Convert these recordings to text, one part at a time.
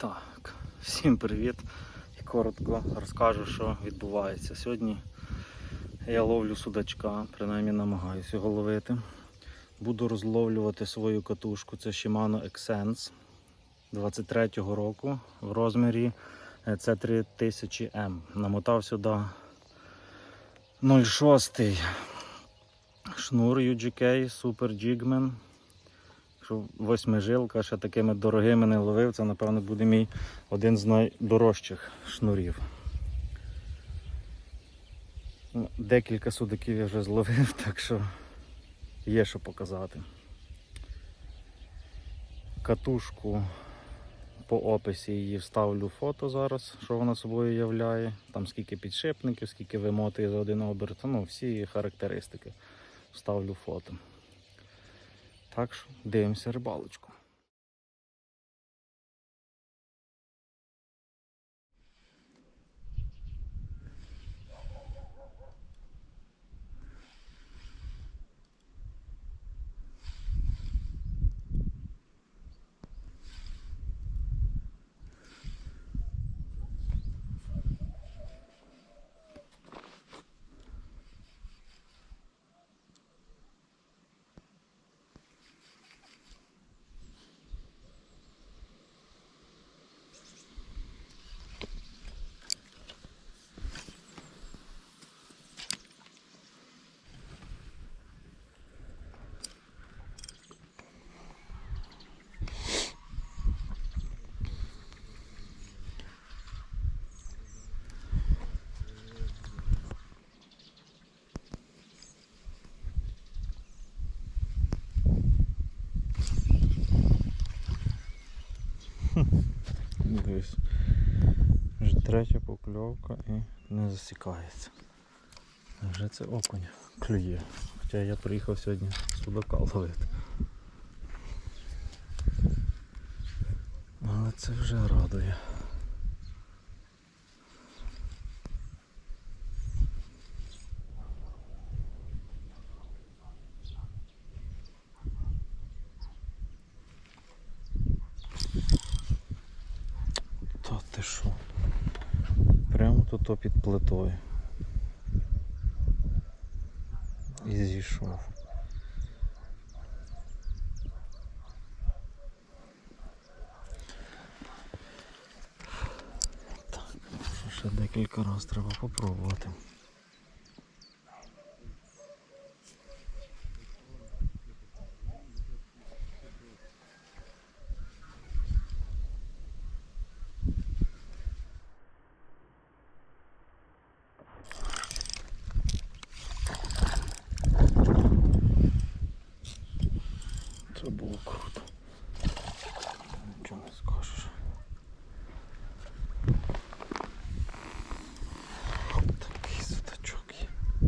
Так, всім привіт і коротко розкажу, що відбувається. Сьогодні я ловлю судачка, принаймні намагаюся його ловити. Буду розловлювати свою катушку. Це Shimano Xsense 23-го року в розмірі е, це 3000М. Намотав сюди 0,6 шнур UGK Super Jigman. Якщо восьмижилка ще такими дорогими не ловив, це напевно буде мій один з найдорожчих шнурів. Ну, Декілька судаків я вже зловив, так що є що показати. Катушку по описі її вставлю фото зараз, що вона собою являє. Там скільки підшипників, скільки вимотує за один оберт, ну всі характеристики. Вставлю фото. Так що дивимося рибалочку. Дивись. Вже третя покльовка і не засікається. Вже це окунь клює. Хоча я приїхав сьогодні судака ловити. Але це вже радує. Та ти що? Тут під плитою. І зійшов. Так, ще декілька разів треба попробувати.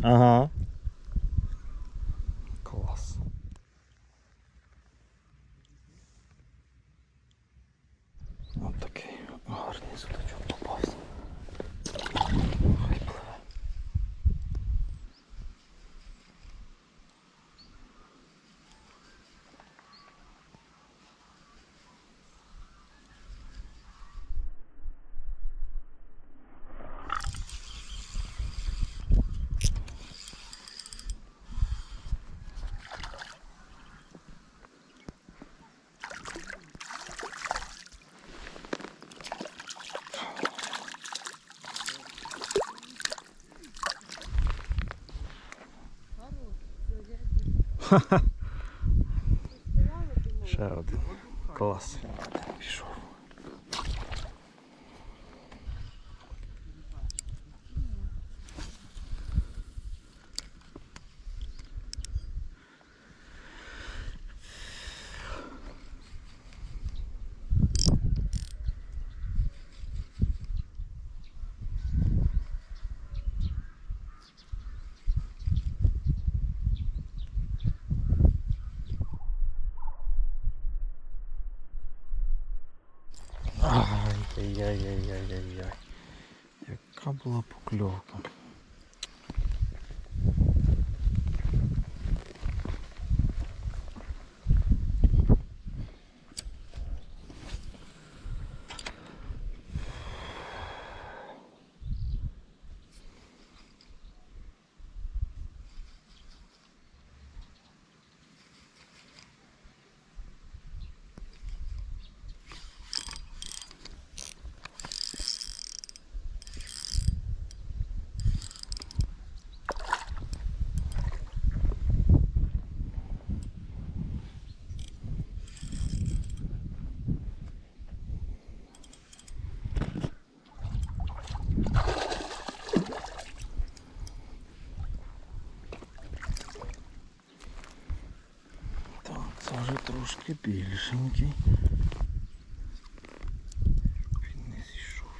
є. Ага. Клас. Ось такий гарний судачок попався. Ще один. Клас. Пішов. Ай-яй-яй-яй-яй-яй. Яка була покльовка. Трошки більшенький. Він не зійшов.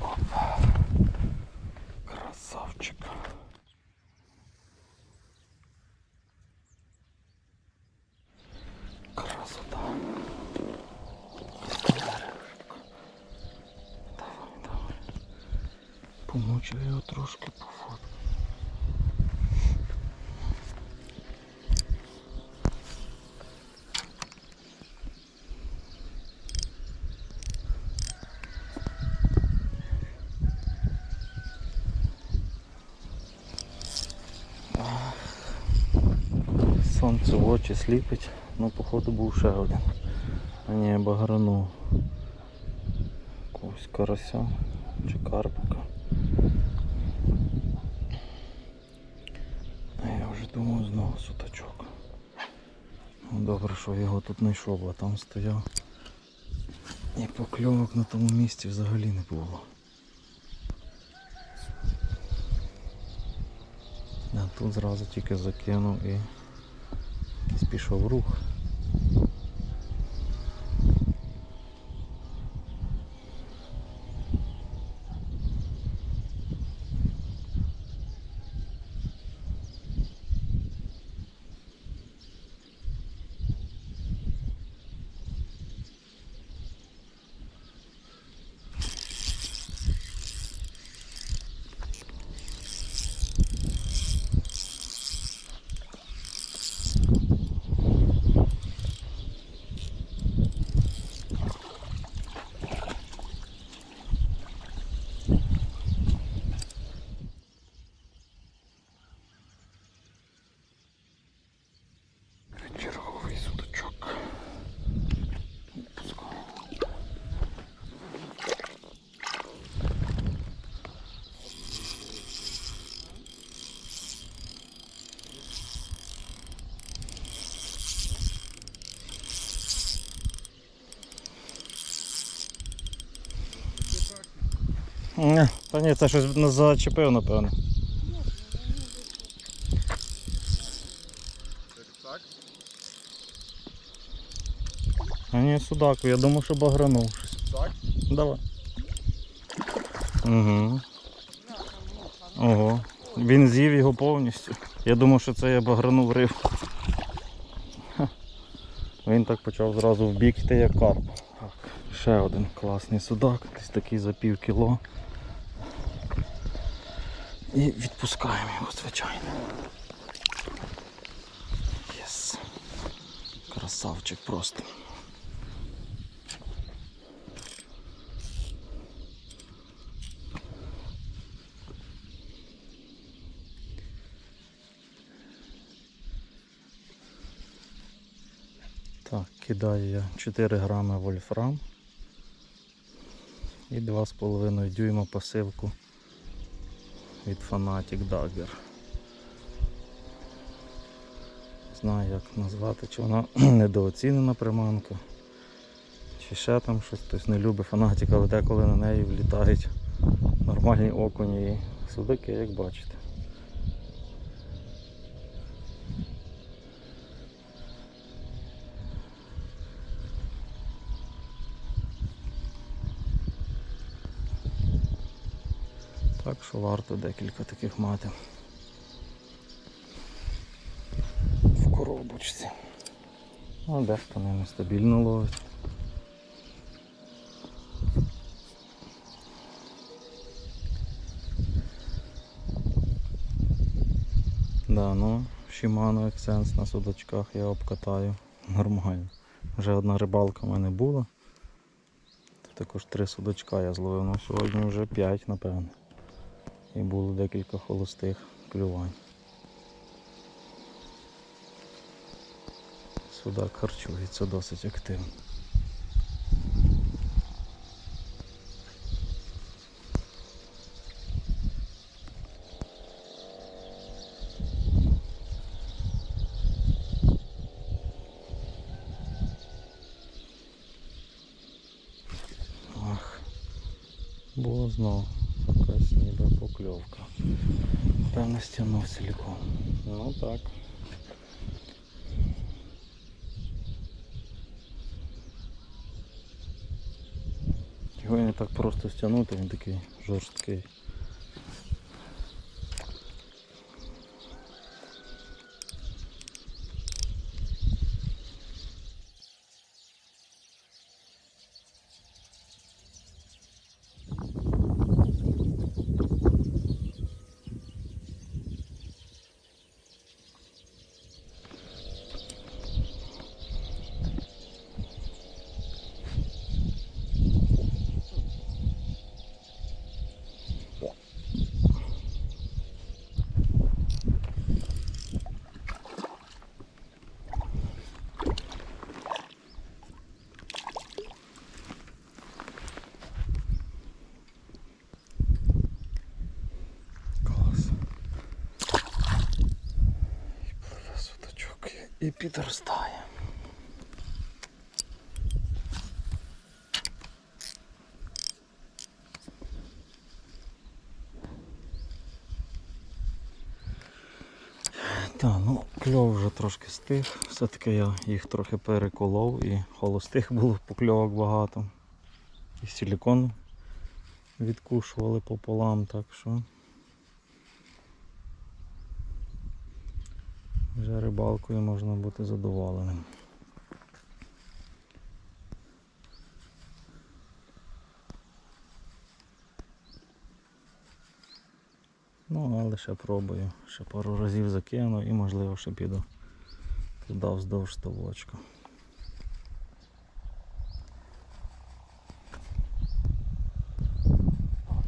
Опа. Красавчик. Красота. Давай, давай. Помучу його трошки по фото. Сонце в очі сліпить, ну походу був ще один. А ні, багранув. Якогось карася чи карпика. А я вже думав знову сутачок. Ну, добре, що його тут знайшов, а там стояв. І покльовок на тому місці взагалі не було. Я тут зразу тільки закинув і пішов рух. Та ні, це щось не зачепив, напевно. А ні, судаку, я думав, що багранув щось. Так? Давай. Угу. Ого. Він з'їв його повністю. Я думав, що це я багранув. Ха. Він так почав зразу в бік йти, як карп. Так, ще один класний судак, десь такий за пів кіло. І відпускаємо його, звичайно. Єс. Красавчик просто. Так, кидаю я 4 грами вольфрам і 2,5 дюйма посилку від Fanatic Dagger. Знаю як назвати, чи вона недооцінена приманка, чи ще там щось, хтось не любить фанатик, але деколи на неї влітають нормальні окуні і судаки, як бачите. Так що варто декілька таких мати в коробочці. А дехто ними стабільно ловить. Да, ну, Shimano Excense на судачках я обкатаю нормально. Вже одна рибалка в мене була. Тут також три судачка я зловив, ну сьогодні вже п'ять, напевно. І було декілька холостих клювань. Судак харчується досить активно. Покльовка. Певно стягнув силікон. Ну так. Його не так просто стягнути, він такий жорсткий. Клас. І пливе судачок і- підростає. Так, ну кльов вже трошки стих. Все-таки я їх трохи переколов і холостих було покльовок багато. І силікон відкушували пополам, так що. Вже рибалкою можна бути задоволеним. Ну, але ще пробую. Ще пару разів закину і можливо ще піду туди вздовж ставочка.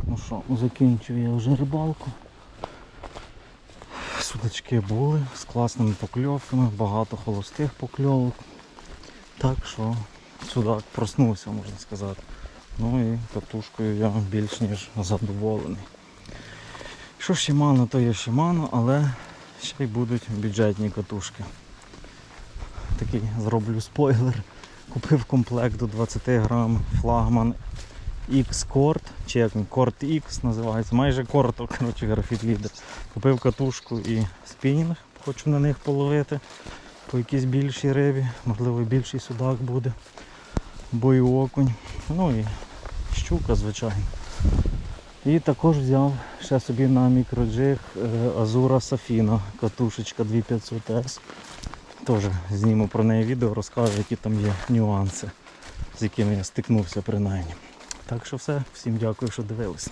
Ну що, закінчив я вже рибалку. Судачки були з класними покльовками, багато холостих покльовок. Так що судак проснувся, можна сказати. Ну і катушкою я більш ніж задоволений. Що Shimano, то є Shimano, але ще й будуть бюджетні катушки. Такий зроблю спойлер. Купив комплект до 20 грам флагман X-Cord, чи як він, Cord X називається, майже корто, коротше, графіт відео. Купив катушку і спінінг, хочу на них половити по якійсь більшій рибі, можливо більший судак буде, бо і окунь. Ну і щука, звичайно. І також взяв ще собі на мікроджиг е, Azura Safina, катушечка 2500S. Теж зніму про неї відео, розкажу, які там є нюанси, з якими я стикнувся принаймні. Так що все, всім дякую, що дивились.